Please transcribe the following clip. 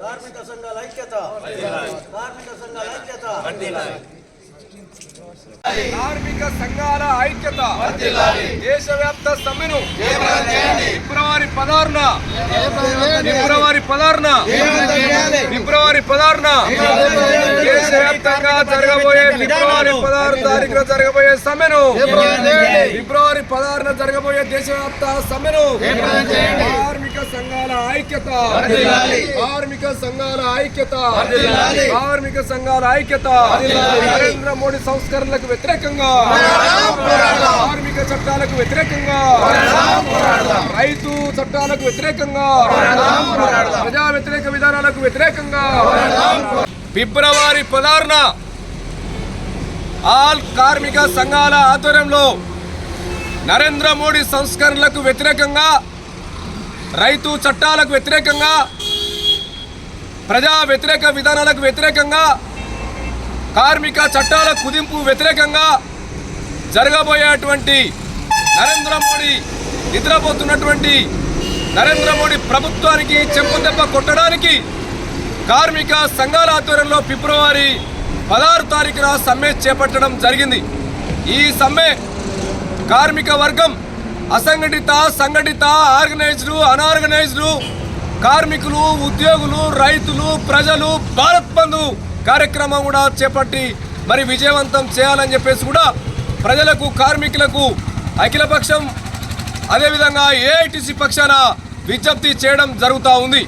కార్మిక సంఘాల ఐక్యత. కార్మిక సంఘాల ఐక్యత. కార్మిక సంఘాల ఐక్యత. దేశవ్యాప్త సమ్మెను ఫిబ్రవరి పదార్న ఫిబ్రవరి పదార్న ఫిబ్రవరి పదార్న జరగబోయే ఫిబ్రవరి పదహారు తారీఖున జరగబోయే సమ్మెను. ఫిబ్రవరి పదహారున జరగబోయే దేశవ్యాప్త సమ్మెను. కార్మిక సంఘాల ఐక్యత. కార్మిక సంఘాల ఐక్యత. కార్మిక సంఘాల ఐక్యత. నరేంద్ర మోడీ సంస్కరణలకు వ్యతిరేకంగా. కార్మిక చట్టాలకు వ్యతిరేకంగా. రైతు చట్టాలకు వ్యతిరేకంగా. ప్రజా వ్యతిరేక విధానాలకు వ్యతిరేకంగా. ఫిబ్రవరి పదహారున ఆల్ కార్మిక సంఘాల ఆధ్వర్యంలో నరేంద్ర మోడీ సంస్కరణలకు వ్యతిరేకంగా రైతు చట్టాలకు వ్యతిరేకంగా ప్రజా వ్యతిరేక విధానాలకు వ్యతిరేకంగా కార్మిక చట్టాల కుదింపు వ్యతిరేకంగా జరగబోయేటువంటి నరేంద్ర మోడీ నిద్రపోతున్నటువంటి నరేంద్ర మోడీ ప్రభుత్వానికి చెంపుదెబ్బ కొట్టడానికి కార్మిక సంఘాల ఆధ్వర్యంలో ఫిబ్రవరి పదహారు తారీఖున సమ్మె చేపట్టడం జరిగింది. ఈ సమ్మె కార్మిక వర్గం అసంఘటిత సంఘటిత ఆర్గనైజ్డ్ అనార్గనైజ్డ్ కార్మికులు ఉద్యోగులు రైతులు ప్రజలు భారత్ బంధు కార్యక్రమం కూడా చేపట్టి మరి విజయవంతం చేయాలని చెప్పేసి కూడా ప్రజలకు కార్మికులకు అఖిలపక్షం అదేవిధంగా ఏఐటిసి పక్షాన విజ్ఞప్తి చేయడం జరుగుతూ ఉంది.